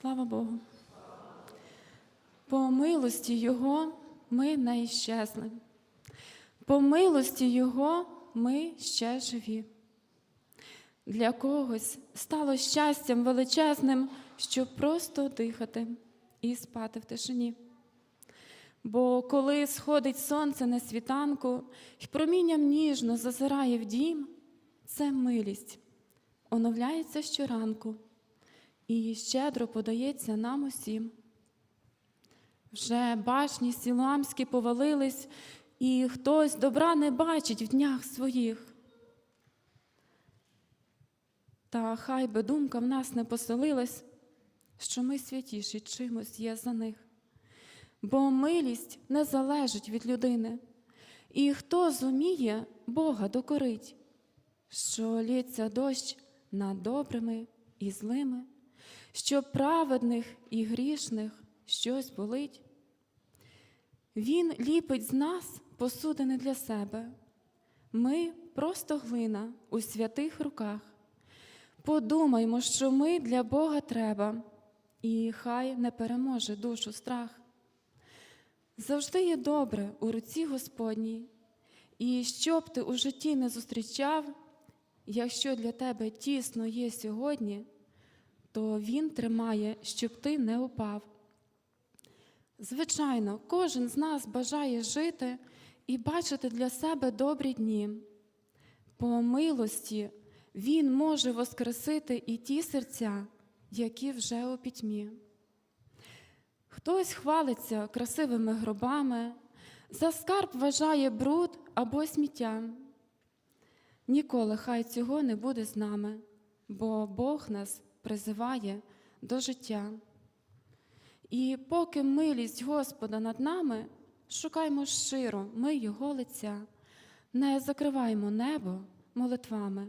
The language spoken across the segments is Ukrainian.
Слава Богу. По милості Його ми не іщезли. По милості Його ми ще живі. Для когось стало щастям величезним, щоб просто дихати і спати в тишині. Бо коли сходить сонце на світанку і промінням ніжно зазирає в дім, це милість, оновляється щоранку і щедро подається нам усім. Вже башні сіламські повалились, і хтось добра не бачить в днях своїх. Та хай би думка в нас не поселилась, що ми святіші чимось є за них. Бо милість не залежить від людини, і хто зуміє Бога докорить, що лється дощ над добрими і злими, що праведних і грішних щось болить. Він ліпить з нас посудини для себе. Ми просто глина у святих руках. Подумаймо, що ми для Бога треба, і хай не переможе душу страх. Завжди є добре у руці Господній, і що б ти у житті не зустрічав, якщо для тебе тісно є сьогодні, то Він тримає, щоб ти не упав. Звичайно, кожен з нас бажає жити і бачити для себе добрі дні. По милості Він може воскресити і ті серця, які вже у пітьмі. Хтось хвалиться красивими гробами, за скарб вважає бруд або сміття. Ніколи хай цього не буде з нами, бо Бог нас призиває до життя. І поки милість Господа над нами, шукаймо щиро ми Його лиця, не закриваймо небо молитвами.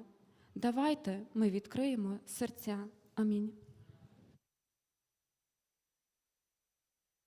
Давайте ми відкриємо серця. Амінь.